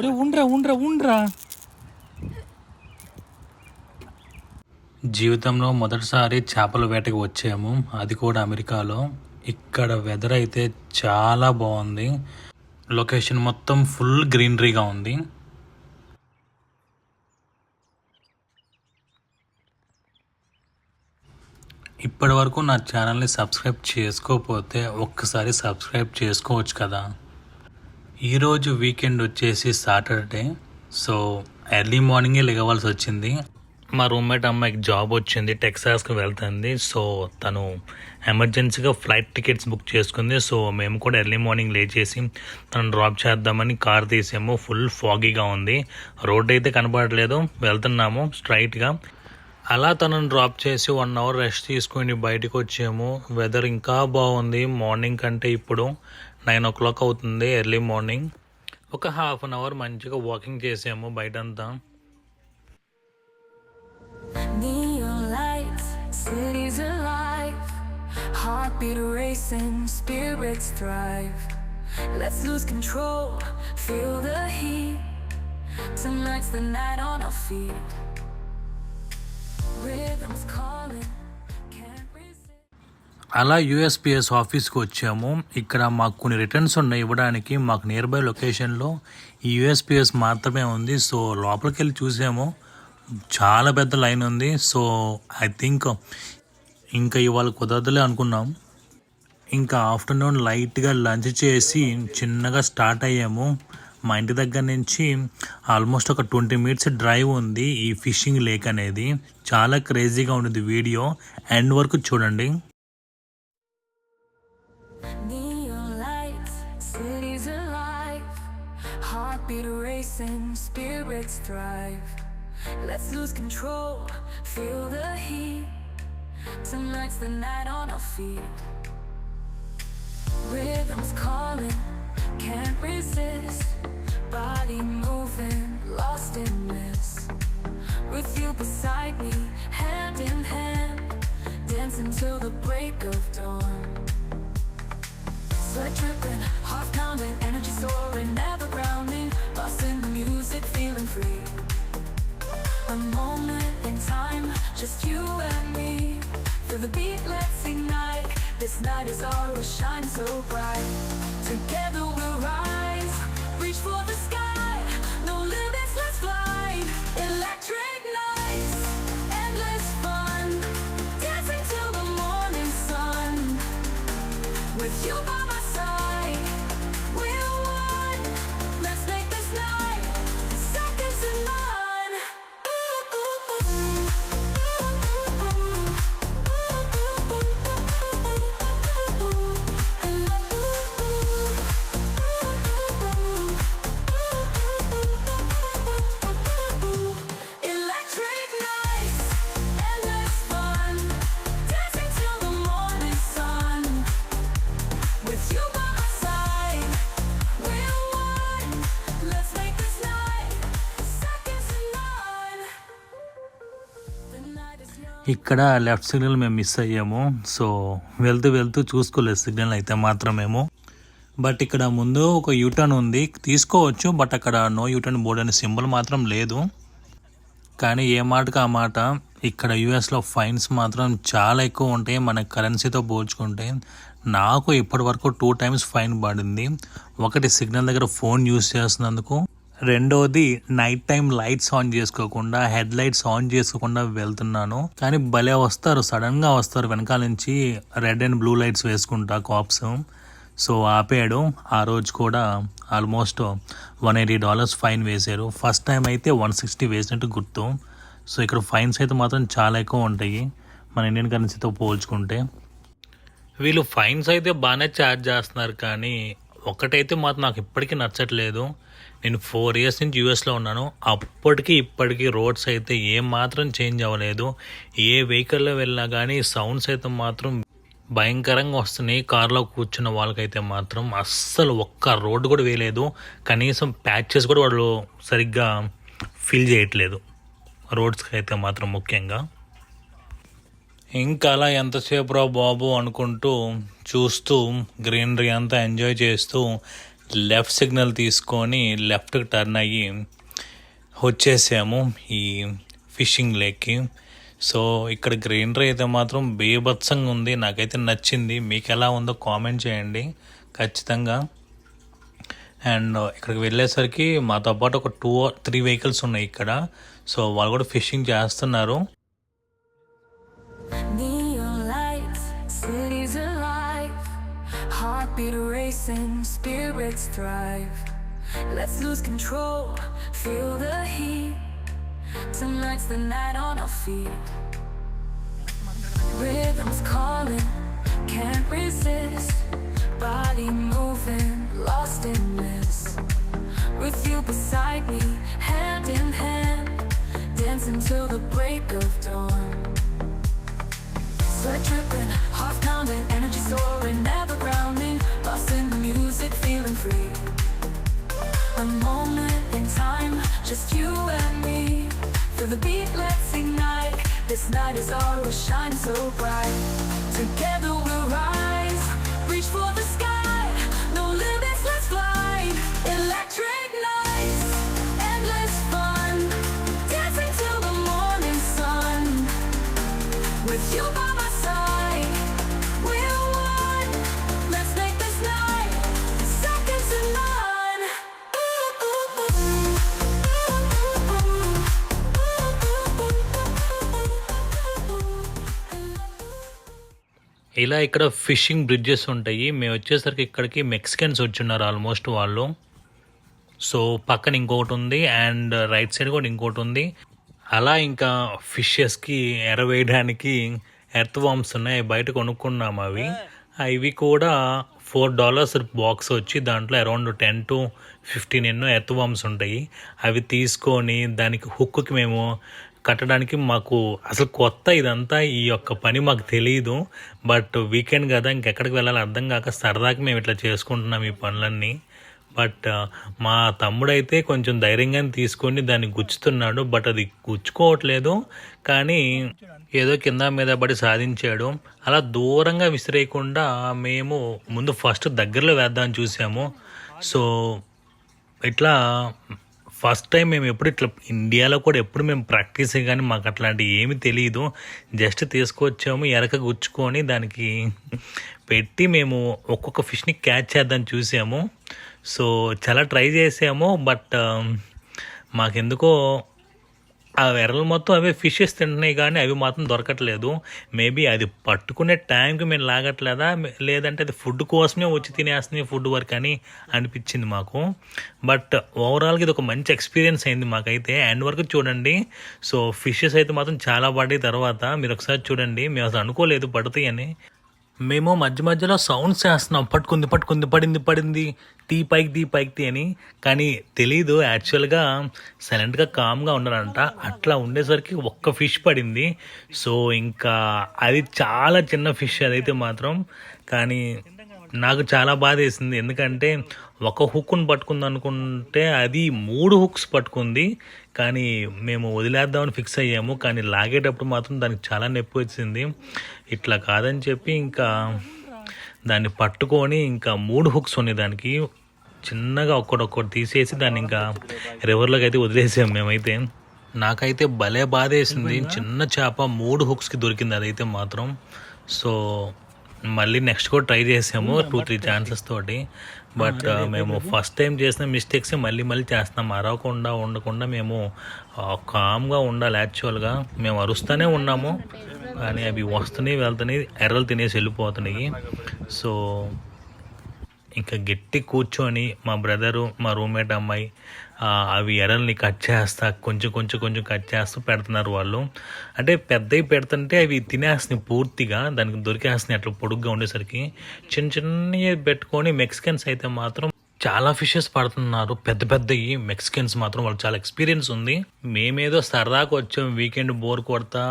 ఒరే ఉండ్రా ఉండ్రా ఉండ్రా. జీవితంలో మొదటిసారి చేపల వేటకి వచ్చాము. అది కూడా అమెరికాలో. ఇక్కడ వెదర్ అయితే చాలా బాగుంది. లొకేషన్ మొత్తం ఫుల్ గ్రీనరీగా ఉంది. ఇప్పటి వరకు నా ఛానల్ని సబ్స్క్రైబ్ చేసుకోకపోతే ఒక్కసారి సబ్స్క్రైబ్ చేసుకోవచ్చు కదా. ఈరోజు వీకెండ్ వచ్చేసి సాటర్డే సో ఎర్లీ మార్నింగే లెగవలసి వచ్చింది. మా రూమ్మేట్ అమ్మాయికి జాబ్ వచ్చింది టెక్సాస్కి వెళ్తుంది సో తను ఎమర్జెన్సీగా ఫ్లైట్ టికెట్స్ బుక్ చేసుకుంది సో మేము కూడా ఎర్లీ మార్నింగ్ లేచేసి తను డ్రాప్ చేద్దామని కార్ తీసాము. ఫుల్ ఫాగీగా ఉంది. రోడ్ అయితే కనపడలేదు వెళ్తున్నాము స్ట్రైట్గా అలా తనను డ్రాప్ చేసి వన్ అవర్ రెస్ట్ తీసుకొని బయటకు వచ్చాము. వెదర్ ఇంకా బాగుంది. మార్నింగ్ కంటే ఇప్పుడు నైన్ ఓ క్లాక్ అవుతుంది ఎర్లీ మార్నింగ్ ఒక హాఫ్ అన్ అవర్ మంచిగా వాకింగ్ చేసాము బయటంతా Neon lights, cities alive. Heartbeat racing, spirits thrive. Let's lose control, feel the heat. Tonight's the night on our feet. Rhythms calling, can't resist. అలా USPS ఆఫీస్కి వచ్చాము. ఇక్కడ మాకు కొన్ని returns ఉన్నాయి ఇవ్వడానికి. మాకు నియర్ బై లొకేషన్లో ఈ యూఎస్పిఎస్ మాత్రమే ఉంది. సో లోపలికి వెళ్ళి చూసాము. చాలా పెద్ద లైన్ ఉంది. సో ఐ థింక్ ఇంకా ఇవాళ కుదరదులే అనుకున్నాం. ఇంకా ఆఫ్టర్నూన్ లైట్గా లంచ్ చేసి చిన్నగా స్టార్ట్ అయ్యాము. మా ఇంటి దగ్గర నుంచి ఆల్మోస్ట్ ఒక ట్వంటీ మినిట్స్ డ్రైవ్ ఉంది ఈ ఫిషింగ్ లేక్ అనేది. చాలా క్రేజీగా ఉంటుంది వీడియో. ఎండ్ వరకు చూడండి. Spirits thrive. Let's lose control, feel the heat. Tonight's the night on our feet. Rhythms calling, can't resist. Body moving, lost in this. With you beside me, hand in hand, dancing till the break of dawn. Sweat dripping, heart pounding, energy soaring, free. A moment in time, just you and me. Feel the beat, let's ignite. This night is ours, shine so bright. Together we'll rise, reach for the sky. ఇక్కడ left signal మేము miss అయ్యాము. So వెళ్తూ వెళ్తూ చూసుకోలేదు signal అయితే మాత్రమేమో. But ఇక్కడ ముందు ఒక యూటర్న్ ఉంది. తీసుకోవచ్చు బట్ అక్కడ నో యూటర్న్ బోర్డ్ అనే సింబల్ మాత్రం లేదు. కానీ ఏ మాటకు ఆ మాట? ఇక్కడ యుఎస్లో ఫైన్స్ మాత్రం చాలా ఎక్కువ ఉంటాయి. మన కరెన్సీతో పోల్చుకుంటే నాకు ఇప్పటి వరకు టూ టైమ్స్ ఫైన్ పడింది. ఒకటి సిగ్నల్ దగ్గర ఫోన్ యూస్ చేస్తున్నందుకు రెండోది నైట్ టైం లైట్స్ ఆన్ చేసుకోకుండా హెడ్ లైట్స్ ఆన్ చేసుకోకుండా వెళ్తున్నాను. కానీ భలే వస్తారు సడన్గా వస్తారు. వెనకాల నుంచి రెడ్ అండ్ బ్లూ లైట్స్ వేసుకుంటా కాప్స్ సో ఆపాడు. ఆ రోజు కూడా almost one eighty dollars fine వేశారు. ఫస్ట్ టైం అయితే వన్ సిక్స్టీ వేసినట్టు గుర్తు. సో ఇక్కడ ఫైన్స్ అయితే మాత్రం చాలా ఎక్కువ ఉంటాయి. మన ఇండియన్ కరెన్సీతో పోల్చుకుంటే. వీళ్ళు ఫైన్స్ అయితే బాగానే ఛార్జ్ చేస్తున్నారు కానీ ఒకటైతే మాత్రం నాకు ఇప్పటికీ నచ్చట్లేదు. నేను ఫోర్ ఇయర్స్ నుంచి యూఎస్లో ఉన్నాను. అప్పటికి ఇప్పటికీ రోడ్స్ అయితే ఏ మాత్రం చేంజ్ అవ్వలేదు. ఏ వెహికల్లో వెళ్ళినా కానీ సౌండ్స్ అయితే మాత్రం భయంకరంగా వస్తున్నాయి. కార్లో కూర్చున్న వాళ్ళకైతే మాత్రం అస్సలు ఒక్క రోడ్డు కూడా వేయలేదు. కనీసం ప్యాచెస్ కూడా వాళ్ళు సరిగ్గా ఫిల్ చేయట్లేదు. రోడ్స్కి అయితే మాత్రం ముఖ్యంగా. ఇంకా అలా ఎంతసేపు రా బాబు అనుకుంటూ చూస్తూ గ్రీనరీ అంతా ఎంజాయ్ చేస్తూ లెఫ్ట్ సిగ్నల్ తీసుకొని లెఫ్ట్కి టర్న్ అయ్యి వచ్చేసాము ఈ ఫిషింగ్ లేక్కి. సో ఇక్కడ గ్రీనరీ అయితే మాత్రం బీభత్సంగా ఉంది. నాకైతే నచ్చింది. మీకు ఎలా ఉందో కామెంట్ చేయండి. ఖచ్చితంగా. అండ్ ఇక్కడికి వెళ్ళేసరికి మాతో పాటు ఒక టూ త్రీ వెహికల్స్ ఉన్నాయి ఇక్కడ. సో వాళ్ళు కూడా ఫిషింగ్ చేస్తున్నారు. Neon lights, cities alive. Heartbeat racing, spirits thrive. Let's lose control, feel the heat. Tonight's the night on our feet. Rhythms calling, can't resist. Body moving, lost in this. With you beside me, hand in hand, dancing till the break. Sweat dripping, heart pounding, energy soaring, never grounding. Lost in the music, feeling free. A moment in time, just you and me. Feel the beat, let's ignite. This night is ours, shine so bright. Together we'll rise, reach for the sky. ఇలా ఇక్కడ fishing bridges ఉంటాయి. మేము వచ్చేసరికి ఇక్కడికి Mexicans వచ్చిన్నారు almost వాళ్ళు. So పక్కన ఇంకొకటి ఉంది అండ్ రైట్ సైడ్ కూడా ఇంకోటి ఉంది. అలా ఇంకా ఫిషెస్కి ఎరవేయడానికి ఎర్త్ వామ్స్ ఉన్నాయి. బయట కొనుక్కున్నాము అవి. ఇవి కూడా ఫోర్ డాలర్స్ బాక్స్ వచ్చి దాంట్లో అరౌండ్ టెన్ టు ఫిఫ్టీన్ ఎన్నో ఎర్త్ వామ్స్ ఉంటాయి. అవి తీసుకొని దానికి హుక్కి మేము కట్టడానికి మాకు అసలు కొత్త ఇదంతా ఈ యొక్క పని మాకు తెలియదు బట్ వీకెండ్ కదా ఇంకెక్కడికి వెళ్ళాలి అర్థం కాక సరదాకి మేము ఇట్లా చేసుకుంటున్నాం ఈ పనులన్నీ. బట్ మా తమ్ముడైతే కొంచెం ధైర్యంగానే తీసుకొని దాన్ని గుచ్చుతున్నాడు. బట్ అది గుచ్చుకోవట్లేదు. కానీ ఏదో కింద మీద పడి సాధించాడు. అలా దూరంగా విసిరేయకుండా మేము ముందు ఫస్ట్ దగ్గరలో వేద్దామని చూసాము. సో ఇట్లా ఫస్ట్ టైం మేము ఎప్పుడు ఇట్లా ఇండియాలో కూడా ఎప్పుడు మేము ప్రాక్టీస్ కానీ మాకు అట్లాంటివి ఏమి తెలియదు జస్ట్ తీసుకొచ్చాము ఎరక గుచ్చుకొని దానికి పెట్టి మేము ఒక్కొక్క ఫిష్ని క్యాచ్ చేద్దాం చూసాము. సో చాలా ట్రై చేసాము బట్ um, మాకెందుకో ఆ వెర్రలు మొత్తం అవే ఫిషెస్ తింటున్నాయి కానీ అవి మాత్రం దొరకట్లేదు. మేబీ అది పట్టుకునే టైంకి మేము లాగట్లేదా? లేదంటే అది ఫుడ్ కోసమే వచ్చి తినేస్తుంది ఫుడ్ వర్క్ అని అనిపించింది మాకు. బట్ ఓవరాల్గా ఇది ఒక మంచి ఎక్స్పీరియన్స్ అయింది మాకైతే. ఎండ్ వరకు చూడండి. సో ఫిషెస్ అయితే మాత్రం చాలా పడ్డాయి తర్వాత. మీరు ఒకసారి చూడండి. మేము అసలు అనుకోలేదు పడుతాయని. మేము మధ్య మధ్యలో సౌండ్స్ చేస్తున్నాం. పట్టుకుంది పట్టుకుంది పడింది పడింది. తీ పైకి తీ పైకి తీ అని. కానీ తెలీదు యాక్చువల్గా సైలెంట్గా కామ్గా ఉన్నారంట అట్లా ఉండేసరికి ఒక్క ఫిష్ పడింది. సో ఇంకా అది చాలా చిన్న ఫిష్ అదైతే మాత్రం. కానీ నాకు చాలా బాధ వేసింది ఎందుకంటే ఒక హుక్ను పట్టుకుంది అనుకుంటే అది మూడు హుక్స్ పట్టుకుంది. కానీ మేము వదిలేద్దామని ఫిక్స్ అయ్యాము. కానీ లాగేటప్పుడు మాత్రం దానికి చాలా నొప్పి వచ్చింది. ఇట్లా కాదని చెప్పి ఇంకా దాన్ని పట్టుకొని ఇంకా మూడు హుక్స్ ఉన్నాయి దానికి. చిన్నగా ఒక్కడొక్కటి తీసేసి దాన్ని ఇంకా రివర్లోకి అయితే వదిలేసాము మేమైతే. నాకైతే భలే బాధ వేసింది చిన్న చేప మూడు హుక్స్కి దొరికింది అదైతే మాత్రం. సో మళ్ళీ నెక్స్ట్ కూడా ట్రై చేసాము టూ త్రీ ఛాన్సెస్ తోటి. బట్ మేము ఫస్ట్ టైం చేసిన మిస్టేక్స్ మళ్ళీ మళ్ళీ చేస్తున్నాం. అరవకుండా ఉండకుండా మేము కామ్గా ఉండాలి యాక్చువల్గా మేము అరుస్తూనే ఉన్నాము కానీ అవి వస్తున్నాయి వెళ్తున్నాయి ఎర్రలు తినేసి వెళ్ళిపోతున్నాయి. సో ఇంకా గట్టి కూర్చొని మా బ్రదరు మా రూమ్మేట్ అమ్మాయి అవి ఎరల్ని కట్ చేస్తా కొంచెం కొంచెం కొంచెం కట్ చేస్తూ పెడుతున్నారు వాళ్ళు. అంటే పెద్దవి పెడుతుంటే అవి తినేస్తున్నాయి పూర్తిగా దానికి దొరికేస్తున్నాయి అట్లా పొడుగ్గా ఉండేసరికి. చిన్న చిన్నవి పెట్టుకొని మెక్సికన్స్ అయితే మాత్రం చాలా ఫిషెస్ పడుతున్నారు. పెద్ద పెద్దవి మెక్సికన్స్ మాత్రం వాళ్ళు చాలా ఎక్స్పీరియన్స్ ఉంది. మేమేదో సరదాకు వచ్చాం వీకెండ్ బోర్ కొడతా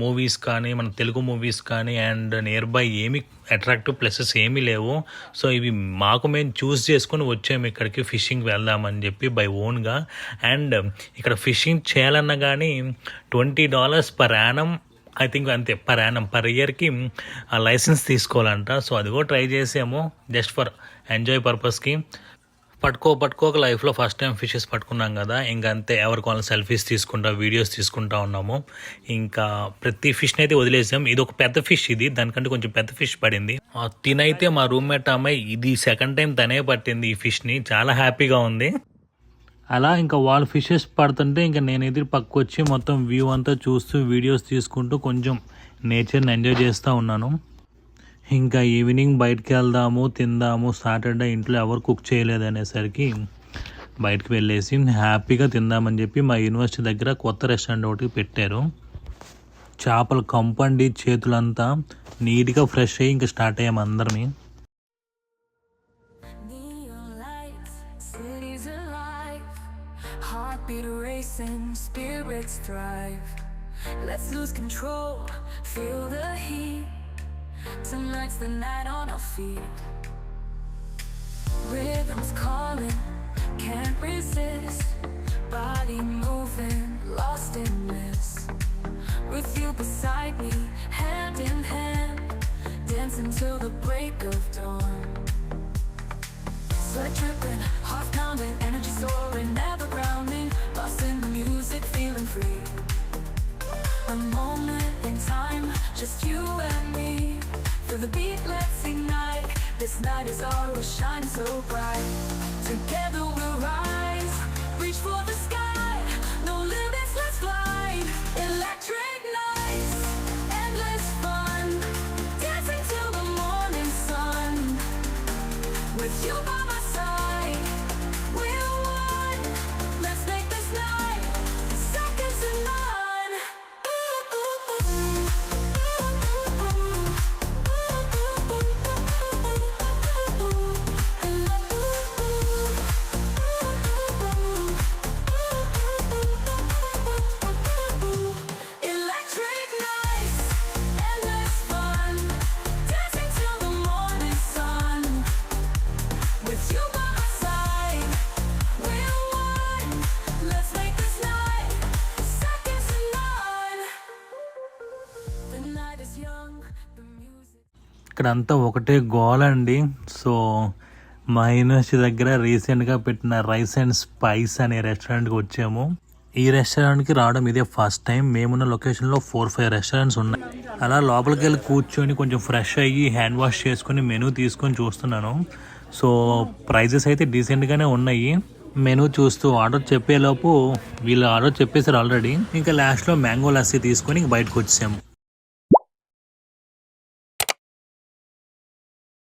మూవీస్ కానీ మన తెలుగు మూవీస్ కానీ అండ్ నియర్ బై ఏమి అట్రాక్టివ్ ప్లేసెస్ ఏమీ లేవు. సో ఇవి మాకు మేము చూస్ చేసుకొని వచ్చాము ఇక్కడికి ఫిషింగ్ వెళ్దామని చెప్పి బై ఓన్గా అండ్ ఇక్కడ ఫిషింగ్ చేయాలన్నా కానీ twenty dollars per annum I think అంతే పర్ యానం పర్ ఇయర్కి లైసెన్స్ తీసుకోవాలంట. సో అది కూడా ట్రై చేసాము. జస్ట్ ఫర్ ఎంజాయ్ పర్పస్కి పట్టుకో పట్టుకోక లైఫ్లో ఫస్ట్ టైం ఫిషెస్ పట్టుకున్నాం కదా. ఇంకా అంతే ఎవరికి వాళ్ళని సెల్ఫీస్ తీసుకుంటా వీడియోస్ తీసుకుంటా ఉన్నాము. ఇంకా ప్రతి ఫిష్ని అయితే వదిలేసాం. ఇది ఒక పెద్ద ఫిష్ ఇది. దానికంటే కొంచెం పెద్ద ఫిష్ పడింది. తినైతే మా రూమ్మేట్ అమ్మాయి ఇది సెకండ్ టైం తనే పట్టింది ఈ ఫిష్ని చాలా హ్యాపీగా ఉంది. అలా ఇంకా వాళ్ళు ఫిషెస్ పడుతుంటే ఇంకా నేను ఎదురు పక్క వచ్చి మొత్తం వ్యూ అంతా చూస్తూ వీడియోస్ తీసుకుంటూ కొంచెం నేచర్ని ఎంజాయ్ చేస్తూ ఉన్నాను. ఇంకా ఈవినింగ్ బయటికి వెళ్దాము తిందాము సాటర్డే ఇంట్లో ఎవరు కుక్ చేయలేదు అనేసరికి బయటకు వెళ్ళేసి హ్యాపీగా తిందామని చెప్పి మా యూనివర్సిటీ దగ్గర కొత్త రెస్టారెంట్ ఒకటి పెట్టారు చేపలు కంపండి చేతులంతా నీట్గా ఫ్రెష్ అయ్యి ఇంకా స్టార్ట్ అయ్యాము అందరినీ heartbeat racing, spirits thrive. Let's lose control, feel the heat. Tonight's the night on our feet. Rhythms calling, can't resist. Body moving, lost in this. With you beside me, hand in hand, dancing till the break of dawn. Sweat dripping, heart pounding, energy soaring, never grounding. Lost in the music, feeling free. A moment in time, just you and me. Feel the beat, let's ignite. This night is ours, shine so bright. Together we'll rise, ఇక్కడ అంతా ఒకటే గోల అండి so మా university దగ్గర రీసెంట్గా పెట్టిన rice and spice అనే రెస్టారెంట్కి వచ్చాము. ఈ రెస్టారెంట్కి రావడం ఇదే ఫస్ట్ టైం. మేమున్న లొకేషన్లో ఫోర్ ఫైవ్ రెస్టారెంట్స్ ఉన్నాయి. అలా లోపలికి వెళ్ళి కూర్చొని కొంచెం ఫ్రెష్ అయ్యి హ్యాండ్ వాష్ చేసుకొని మెనూ తీసుకొని చూస్తున్నాను. సో ప్రైజెస్ అయితే డీసెంట్గానే ఉన్నాయి. మెనూ చూస్తూ ఆర్డర్ చెప్పేలోపు వీళ్ళు ఆర్డర్ చెప్పేసారు ఆల్రెడీ. ఇంకా లాస్ట్లో మ్యాంగో లస్సీ తీసుకొని ఇంక బయటకు వచ్చాము.